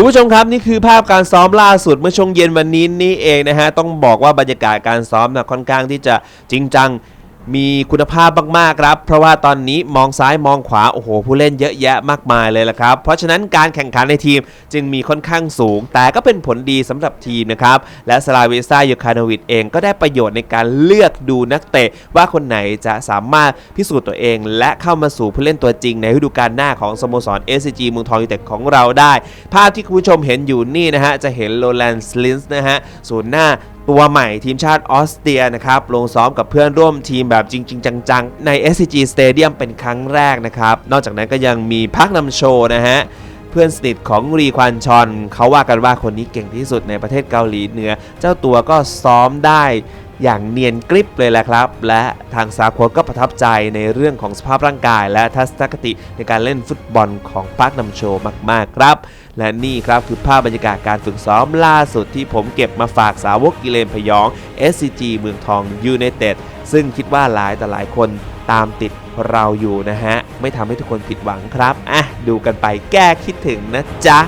คุณผู้ชมครับนี่คือภาพการซ้อมล่าสุดเมื่อช่วงเย็นวันนี้นี่เองนะฮะต้องบอกว่าบรรยากาศการซ้อมนะค่อนข้างที่จะจริงจัง มีคุณภาพมากๆครับ เพราะว่าตอนนี้มองซ้ายมองขวา โอ้โห ผู้เล่นเยอะแยะมากมายเลยละครับ เพราะฉะนั้นการแข่งขันในทีมจึงมีค่อนข้างสูง แต่ก็เป็นผลดีสำหรับทีมนะครับ และสลาเวซ่ายูคาโนวิดเองก็ได้ประโยชน์ในการเลือกดูนักเตะ ว่าคนไหนจะสามารถพิสูจน์ตัวเอง และเข้ามาสู่ผู้เล่นตัวจริงในฤดูกาลหน้าของสโมสร SCG เมืองทองยูเต็ดของเราได้ ภาพที่คุณผู้ชมเห็นอยู่นี่นะฮะจะเห็นโรแลนด์สลินส์นะฮะศูนย์หน้า ตัวใหม่ทีมชาติออสเตรียนะครับ ลงซ้อมกับเพื่อนร่วมทีมแบบจริง ๆ จัง ๆ ใน SCG Stadium เป็นครั้งแรกนะครับ นอกจากนั้นก็ยังมีพักนำโชว์นะฮะเพื่อนสนิทของรีควันชอนเขาว่ากันว่าคนนี้เก่งที่สุดในประเทศเกาหลีเหนือ เจ้าตัวก็ซ้อมได้ อย่างเนียนกริบเลยแหละครับ และทางซาโค้ชก็ประทับใจในเรื่องของสภาพร่างกาย และทัศนคติในการเล่นฟุตบอลของปาร์คนำโชมาก ๆ ครับ และนี่ครับคือภาพบรรยากาศการฝึกซ้อมล่าสุดที่ผมเก็บมาฝากสาวกกิเลนพยอง SCG เมืองทองยูไนเต็ดซึ่งคิดว่าหลายแต่หลายคนตามติดเราอยู่นะฮะ ไม่ทำให้ทุกคนผิดหวังครับอะดูกันไปแก้คิดถึงนะจ๊ะ